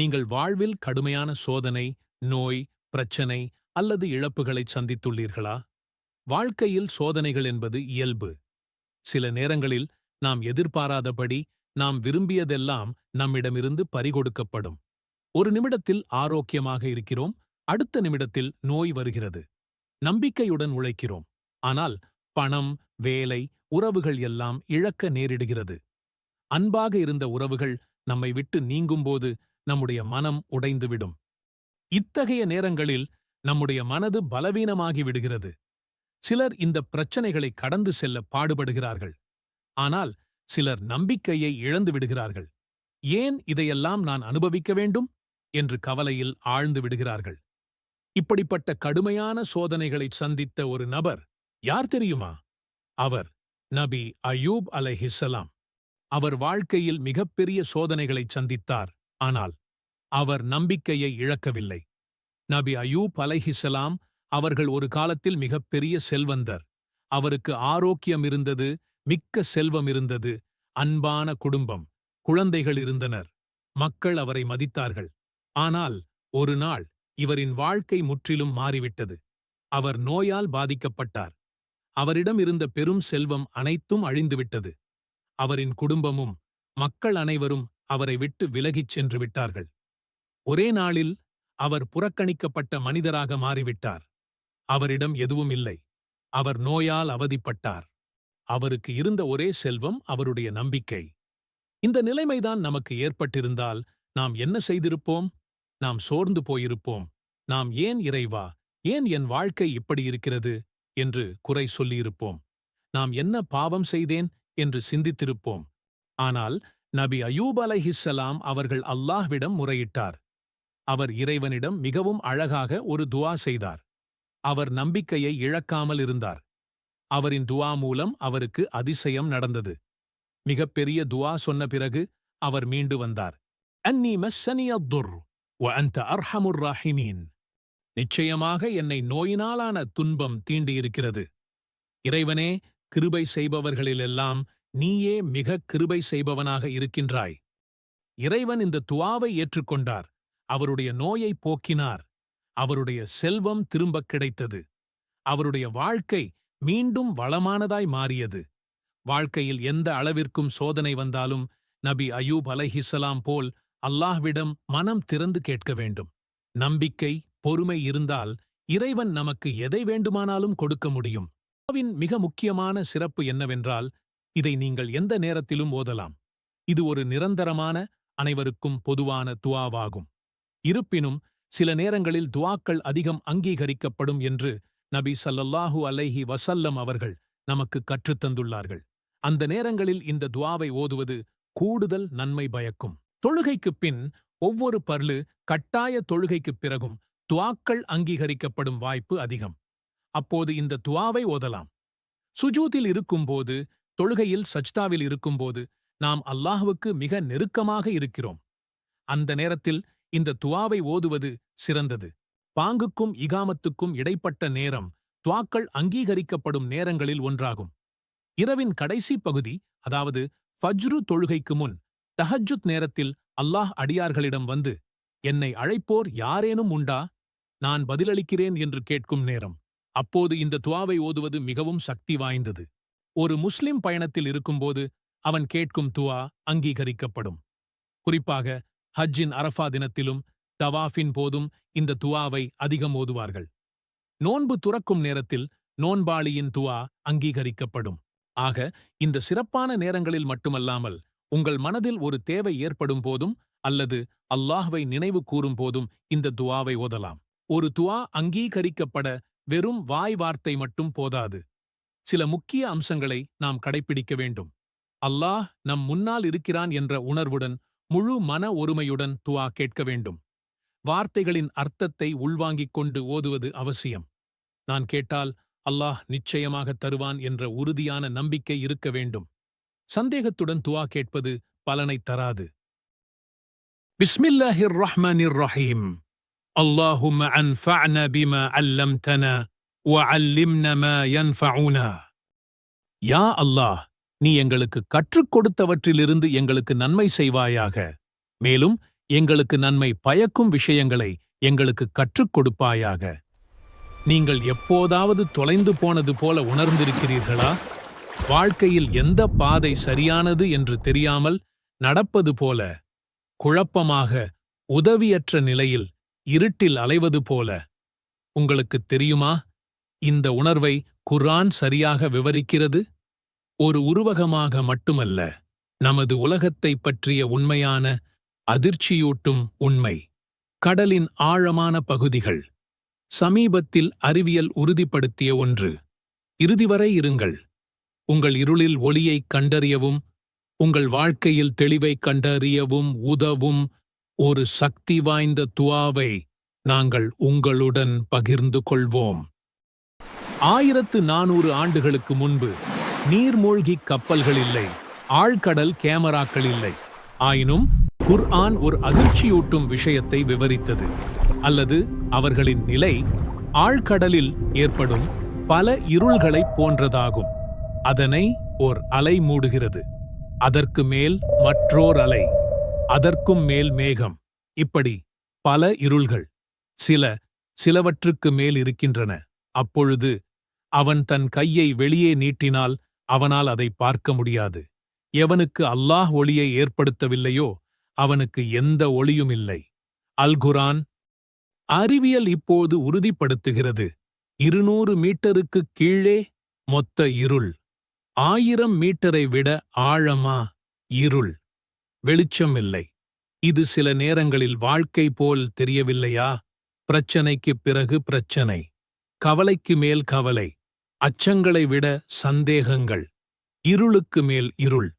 நீங்கள் வாழ்வில் கடுமையான சோதனை நோய் பிரச்சனை அல்லது இழப்புகளை சந்தித்துள்ளீர்களா? வாழ்க்கையில் சோதனைகள் என்பது இயல்பு. சில நேரங்களில் நாம் எதிர்பாராதபடி நாம் விரும்பியதெல்லாம் நம்மிடமிருந்து பறிகொடுக்கப்படும். ஒரு நிமிடத்தில் ஆரோக்கியமாக இருக்கிறோம் அடுத்த நிமிடத்தில் நோய் வருகிறது. நம்பிக்கையுடன் உழைக்கிறோம் ஆனால் பணம் வேலை உறவுகள் எல்லாம் இழக்க நேரிடுகிறது. அன்பாக இருந்த உறவுகள் நம்மை விட்டு நீங்கும்போது நம்முடைய மனம் உடைந்துவிடும். இத்தகைய நேரங்களில் நம்முடைய மனது பலவீனமாகி விடுகிறது. சிலர் இந்த பிரச்சனைகளை கடந்து செல்ல பாடுபடுகிறார்கள். ஆனால் சிலர் நம்பிக்கையை இழந்து விடுகிறார்கள். ஏன் இதையெல்லாம் நான் அனுபவிக்க வேண்டும்? என்று கவலையில் ஆழ்ந்து விடுகிறார்கள். இப்படிப்பட்ட கடுமையான சோதனைகளை சந்தித்த ஒரு நபர் யார் தெரியுமா? அவர் நபி அயூப் அலைஹிஸ்ஸலாம். அவர் வாழ்க்கையில் மிகப்பெரிய சோதனைகளை சந்தித்தார். ஆனால் அவர் நம்பிக்கையை இழக்கவில்லை. நபி அயூப் அலைஹிசலாம் அவர்கள் ஒரு காலத்தில் மிகப்பெரிய செல்வந்தர். அவருக்கு ஆரோக்கியம் இருந்தது மிக்க செல்வம் இருந்தது அன்பான குடும்பம் குழந்தைகள் இருந்தனர் மக்கள் அவரை மதித்தார்கள். ஆனால் ஒரு நாள் இவரின் வாழ்க்கை முற்றிலும் மாறிவிட்டது. அவர் நோயால் பாதிக்கப்பட்டார். அவரிடம் இருந்த பெரும் செல்வம் அனைத்தும் அழிந்துவிட்டது. அவரின் குடும்பமும் மக்கள் அனைவரும் அவரை விட்டு விலகிச் சென்று விட்டார்கள். ஒரே நாளில் அவர் புறக்கணிக்கப்பட்ட மனிதராக மாறிவிட்டார். அவரிடம் எதுவும் இல்லை. அவர் நோயால் அவதிப்பட்டார். அவருக்கு இருந்த ஒரே செல்வம் அவருடைய நம்பிக்கை. இந்த நிலைமைதான் நமக்கு ஏற்பட்டிருந்தால் நாம் என்ன செய்திருப்போம்? நாம் சோர்ந்து போயிருப்போம். நாம் ஏன் இறைவா? ஏன் என் வாழ்க்கை இப்படி இருக்கிறது? என்று குறை சொல்லியிருப்போம். நாம் என்ன பாவம் செய்தேன்? என்று சிந்தித்திருப்போம். ஆனால் நபி அயூப் அலைஹிஸ்ஸலாம் அவர்கள் அல்லாஹ்விடம் முறையிட்டார். அவர் இறைவனிடம் மிகவும் அழகாக ஒரு துவா செய்தார். அவர் நம்பிக்கையை இழக்காமல் இருந்தார். அவரின் துவா மூலம் அவருக்கு அதிசயம் நடந்தது. மிகப்பெரிய துவா சொன்ன பிறகு அவர் மீண்டு வந்தார். அன்னி மஸ்ஸனிய துர் வ அர்ஹமுர் ராஹிமீன். நிச்சயமாக என்னை நோயினாலான துன்பம் தீண்டியிருக்கிறது. இறைவனே கிருபை செய்பவர்களிலெல்லாம் நீயே மிக கிருபை செய்பவனாக இருக்கின்றாய். இறைவன் இந்த துவாவை ஏற்றுக்கொண்டார். அவருடைய நோயை போக்கினார். அவருடைய செல்வம் திரும்பக் கிடைத்தது. அவருடைய வாழ்க்கை மீண்டும் வளமானதாய் மாறியது. வாழ்க்கையில் எந்த அளவிற்கும் சோதனை வந்தாலும் நபி அயூப் அலைஹிஸ்ஸலாம் போல் அல்லாஹ்விடம் மனம் திறந்து கேட்க வேண்டும். நம்பிக்கை பொறுமை இருந்தால் இறைவன் நமக்கு எதை வேண்டுமானாலும் கொடுக்க முடியும். அவின் மிக முக்கியமான சிறப்பு என்னவென்றால் இதை நீங்கள் எந்த நேரத்திலும் ஓதலாம். இது ஒரு நிரந்தரமான அனைவருக்கும் பொதுவான துவாவாகும். இருப்பினும் சில நேரங்களில் துவாக்கள் அதிகம் அங்கீகரிக்கப்படும் என்று நபி சல்லல்லாஹு அலைஹி வசல்லம் அவர்கள் நமக்கு கற்றுத்தந்துள்ளார்கள் அந்த நேரங்களில் இந்த துவாவை ஓதுவது கூடுதல் நன்மை பயக்கும். தொழுகைக்குப் பின் ஒவ்வொரு பர்லு கட்டாய தொழுகைக்குப் பிறகும் துவாக்கள் அங்கீகரிக்கப்படும் வாய்ப்பு அதிகம். அப்போது இந்த துவாவை ஓதலாம். சுஜூத்தில் இருக்கும்போது தொழுகையில் சஜ்தாவில் இருக்கும்போது நாம் அல்லாஹுவுக்கு மிக நெருக்கமாக இருக்கிறோம். அந்த நேரத்தில் இந்த துவாவை ஓதுவது சிறந்தது. பாங்குக்கும் இகாமத்துக்கும் இடைப்பட்ட நேரம் துவாக்கள் அங்கீகரிக்கப்படும் நேரங்களில் ஒன்றாகும். இரவின் கடைசி பகுதி அதாவது ஃபஜ்ரு தொழுகைக்கு முன் தஹஜுத் நேரத்தில் அல்லாஹ் அடியார்களிடம் வந்து என்னை அழைப்போர் யாரேனும் உண்டா? நான் பதிலளிக்கிறேன் என்று கேட்கும் நேரம். அப்போது இந்த துவாவை ஓதுவது மிகவும் சக்தி வாய்ந்தது. ஒரு முஸ்லிம் பயணத்தில் இருக்கும்போது அவன் கேட்கும் துவா அங்கீகரிக்கப்படும். குறிப்பாக ஹஜ்ஜின் அரஃபா தினத்திலும் தவாஃபின் போதும் இந்த துவாவை அதிகம் ஓதுவார்கள். நோன்பு துறக்கும் நேரத்தில் நோன்பாளியின் துவா அங்கீகரிக்கப்படும். ஆக இந்த சிறப்பான நேரங்களில் மட்டுமல்லாமல் உங்கள் மனதில் ஒரு தேவை ஏற்படும் போதும் அல்லது அல்லாஹ்வை நினைவு கூறும் போதும் இந்த துவாவை ஓதலாம். ஒரு துவா அங்கீகரிக்கப்பட வெறும் வாய் வார்த்தை மட்டும் போதாது. சில முக்கிய அம்சங்களை நாம் கடைப்பிடிக்க வேண்டும். அல்லாஹ் நம் முன்னால் இருக்கிறான் என்ற உணர்வுடன் முழு மன ஒருமையுடன் துவா கேட்க வேண்டும். வார்த்தைகளின் அர்த்தத்தை உள்வாங்கிக் கொண்டு ஓதுவது அவசியம். நான் கேட்டால் அல்லாஹ் நிச்சயமாக தருவான் என்ற உறுதியான நம்பிக்கை இருக்க வேண்டும். சந்தேகத்துடன் துவா கேட்பது பலனைத் தராது. பிஸ்மில்லாஹிர் ரஹ்மானிர் ரஹீம் அல்லாஹும்ம அன்ஃபஅனா பிமா அல்லம்தனா வஅல்லிம்னா மா யன்ஃபஉனா யா அல்லாஹ் நீ எங்களுக்கு கற்றுக் கொடுத்தவற்றிலிருந்து எங்களுக்கு நன்மை செய்வாயாக. மேலும் எங்களுக்கு நன்மை பயக்கும் விஷயங்களை எங்களுக்கு கற்றுக் கொடுப்பாயாக நீங்கள் எப்போதாவது தொலைந்து போனது போல உணர்ந்திருக்கிறீர்களா? வாழ்க்கையில் எந்த பாதை சரியானது என்று தெரியாமல் நடப்பது போல குழப்பமாக உதவியற்ற நிலையில் இருட்டில் அலைவது போல உங்களுக்குத் தெரியுமா? இந்த உணர்வை குர்ஆன் சரியாக விவரிக்கிறது? ஒரு உருவகமாக மட்டுமல்ல நமது உலகத்தைப் பற்றிய உண்மையான அதிர்ச்சியூட்டும் உண்மை. கடலின் ஆழமான பகுதிகள் சமீபத்தில் அறிவியல் உறுதிப்படுத்திய ஒன்று. இறுதிவரை இருங்கள். உங்கள் இருளில் ஒளியைக் கண்டறியவும் உங்கள் வாழ்க்கையில் தெளிவைக் கண்டறியவும் உதவும் ஒரு சக்தி வாய்ந்த துவாவை நாங்கள் உங்களுடன் பகிர்ந்து கொள்வோம். ஆயிரத்து நானூறு ஆண்டுகளுக்கு முன்பு நீர்மூழ்கி கப்பல்கள் இல்லை ஆழ்கடல் கேமராக்கள் இல்லை. ஆயினும் குர்ஆன் ஒரு அதிர்ச்சியூட்டும் விஷயத்தை விவரித்தது. அல்லது அவர்களின் நிலை ஆழ்கடலில் ஏற்படும் பல இருள்களைப் போன்றதாகும். அதனை ஓர் அலை மூடுகிறது. அதற்கு மேல் மற்றோர் அலை அதற்கும் மேல் மேகம். இப்படி பல இருள்கள் சில சிலவற்றுக்கு மேல் இருக்கின்றன. அப்பொழுது அவன் தன் கையை வெளியே நீட்டினால் அவனால் அதை பார்க்க முடியாது. எவனுக்கு அல்லாஹ் ஒளியை ஏற்படுத்தவில்லையோ அவனுக்கு எந்த ஒளியும் இல்லை. அல்குரான் அறிவியல் இப்போது உறுதிப்படுத்துகிறது. இருநூறு மீட்டருக்கு கீழே மொத்த இருள். ஆயிரம் மீட்டரை விட ஆழமா இருள். வெளிச்சம் இல்லை. இது சில நேரங்களில் வாழ்க்கை போல் தெரியவில்லையா? பிரச்சனைக்குப் பிறகு பிரச்சனை. கவலைக்கு மேல் கவலை. அச்சங்களை விட சந்தேகங்கள். இருளுக்கு மேல் இருள்.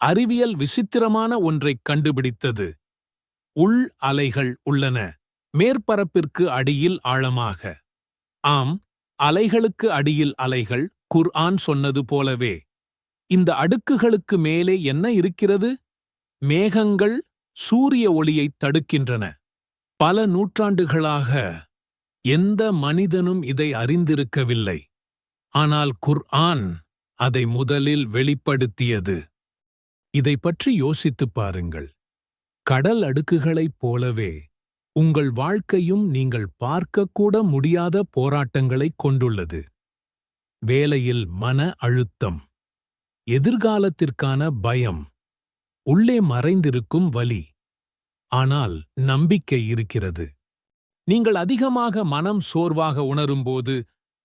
அறிவியல் விசித்திரமான ஒன்றைக் கண்டுபிடித்தது. உள் அலைகள் உள்ளன. மேற்பரப்பிற்கு அடியில் ஆழமாக. ஆம் அலைகளுக்கு அடியில் அலைகள் குர்ஆன் சொன்னது போலவே. இந்த அடுக்குகளுக்கு மேலே என்ன இருக்கிறது? மேகங்கள் சூரிய ஒளியைத் தடுக்கின்றன. பல நூற்றாண்டுகளாக எந்த மனிதனும் இதை அறிந்திருக்கவில்லை. ஆனால் குர் ஆன் அதை முதலில் வெளிப்படுத்தியது. இதை பற்றி யோசித்துப் பாருங்கள். கடல் அடுக்குகளைப் போலவே உங்கள் வாழ்க்கையும் நீங்கள் பார்க்கக்கூட முடியாத போராட்டங்களைக் கொண்டுள்ளது. வேலையில் மன அழுத்தம் எதிர்காலத்திற்கான பயம் உள்ளே மறைந்திருக்கும் வலி ஆனால் நம்பிக்கை இருக்கிறது. நீங்கள் அதிகமாக மனம் சோர்வாக உணரும்போது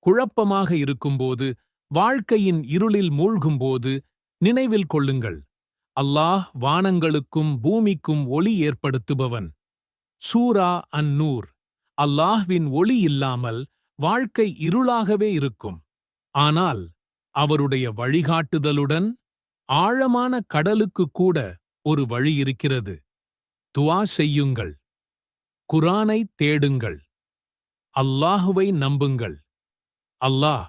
குழப்பமாக இருக்கும்போது வாழ்க்கையின் இருளில் மூழ்கும்போது நினைவில் கொள்ளுங்கள். அல்லாஹ் வானங்களுக்கும் பூமிக்கும் ஒளி ஏற்படுத்துபவன். சூரா அந்நூர் அல்லாஹ்வின் ஒளி இல்லாமல் வாழ்க்கை இருளாகவே இருக்கும். ஆனால் அவருடைய வழிகாட்டுதலுடன் ஆழமான கடலுக்கு கூட ஒரு வழி இருக்கிறது. துவா செய்யுங்கள். குரானை தேடுங்கள். அல்லாஹுவை நம்புங்கள். அல்லாஹ்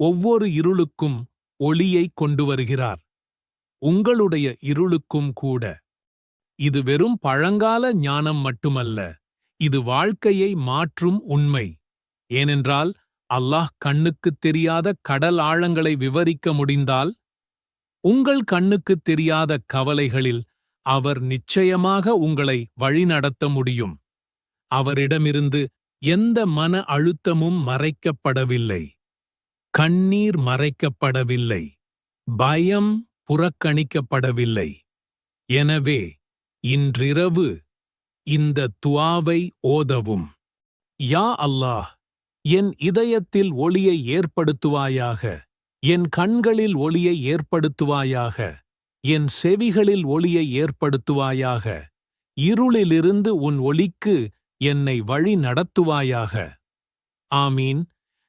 ஒவ்வொரு இருளுக்கும் ஒளியை கொண்டு வருகிறார் உங்களுடைய இருளுக்கும் கூட. இது வெறும் பழங்கால ஞானம் மட்டுமல்ல இது வாழ்க்கையை மாற்றும் உண்மை. ஏனென்றால் அல்லாஹ் கண்ணுக்குத் தெரியாத கடல் ஆழங்களை விவரிக்க முடிந்தால் உங்கள் கண்ணுக்குத் தெரியாத கவலைகளில் அவர் நிச்சயமாக உங்களை வழிநடத்த முடியும். அவரிடமிருந்து எந்த மன அழுத்தமும் மறைக்கப்படவில்லை. கண்ணீர் மறைக்கப்படவில்லை. பயம் புறக்கணிக்கப்படவில்லை. எனவே இன்றிரவு இந்த துவாவை ஓதவும். யா அல்லாஹ் என் இதயத்தில் ஒளியை ஏற்படுத்துவாயாக. என் கண்களில் ஒளியை ஏற்படுத்துவாயாக. என் செவிகளில் ஒளியை ஏற்படுத்துவாயாக. இருளிலிருந்து உன் ஒளிக்கு என்னை வழி நடத்துவாயாக. ஆமீன்.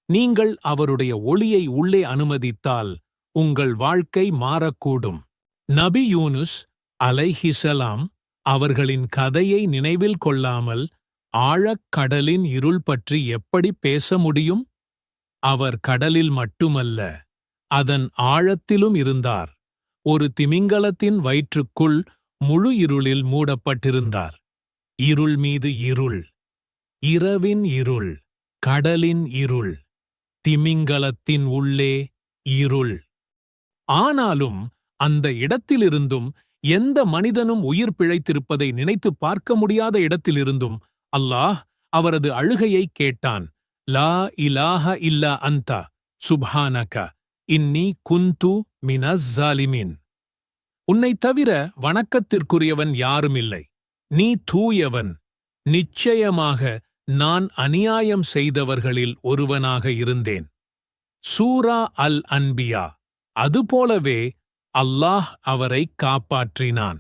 நீங்கள் அவருடைய ஒளியை உள்ளே அனுமதித்தால் உங்கள் வாழ்க்கை மாறக்கூடும். நபி யூனுஸ் அலைஹிசலாம் அவர்களின் கதையை நினைவில் கொள்ளாமல் ஆழக்கடலின் இருள் பற்றி எப்படி பேச முடியும்? அவர் கடலில் மட்டுமல்ல அதன் ஆழத்திலும் இருந்தார். ஒரு திமிங்கலத்தின் வயிற்றுக்குள் முழு இருளில் மூடப்பட்டிருந்தார். இருள் மீது இருள் இரவின் இருள் கடலின் இருள் திமிங்கலத்தின் உள்ளே இருள். ஆனாலும் அந்த இடத்திலிருந்தும் எந்த மனிதனும் உயிர் பிழைத்திருப்பதை நினைத்துப் பார்க்க முடியாத இடத்திலிருந்தும் அல்லாஹ் அவரது அழுகையை கேட்டான். லா இலாஹ இல்லா அந்த சுப்ஹானக இன்னி குந்து மினஸ் ஜாலிமின். உன்னைத் தவிர வணக்கத்திற்குரியவன் யாருமில்லை. நீ தூயவன். நிச்சயமாக நான் அநியாயம் செய்தவர்களில் ஒருவனாக இருந்தேன். சூரா அல் அன்பியா அதுபோலவே அல்லாஹ் அவரை காப்பாற்றினான்.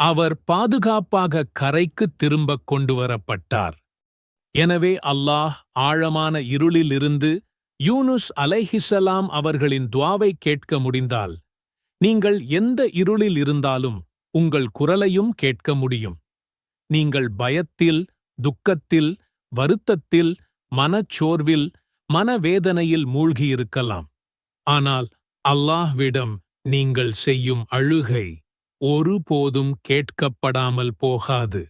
அவர் பாதுகாப்பாக கரைக்கு திரும்பக் கொண்டு வரப்பட்டார். எனவே அல்லாஹ் ஆழமான இருளிலிருந்து யூனுஸ் அலைஹிசலாம் அவர்களின் துவாவை கேட்க முடிந்தால் நீங்கள் எந்த இருளில் இருந்தாலும் உங்கள் குரலையும் கேட்க முடியும். நீங்கள் பயத்தில் துக்கத்தில் வருத்தத்தில் மனச்சோர்வில் மனவேதனையில் மூழ்கியிருக்கலாம். ஆனால் அல்லாஹ்விடம் நீங்கள் செய்யும் அழுகை ஒருபோதும் கேட்கப்படாமல் போகாது.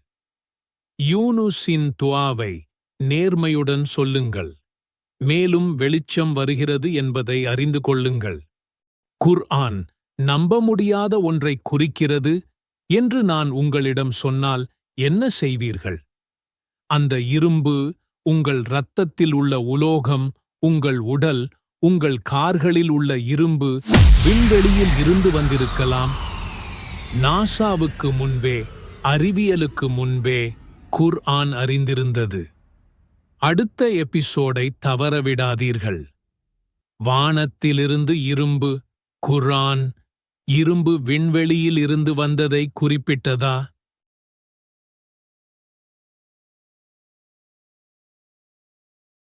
யூனுஸின் துவாவை நேர்மையுடன் சொல்லுங்கள். மேலும் வெளிச்சம் வருகிறது என்பதை அறிந்து கொள்ளுங்கள். குர்ஆன் நம்ப முடியாத ஒன்றை குறிக்கிறது என்று நான் உங்களிடம் சொன்னால் என்ன செய்வீர்கள்? அந்த இரும்பு உங்கள் இரத்தத்தில் உள்ள உலோகம் உங்கள் உடல் உங்கள் கார்களில் உள்ள இரும்பு விண்வெளியில் இருந்து வந்திருக்கலாம். நாசாவுக்கு முன்பே அறிவியலுக்கு முன்பே குர்ஆன் அறிந்திருந்தது. அடுத்த எபிசோடை தவறவிடாதீர்கள். வானத்திலிருந்து இரும்பு குர்ஆன் இரும்பு விண்வெளியில் இருந்து வந்ததை குறிப்பிட்டதா?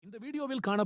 இந்த வீடியோவில் காண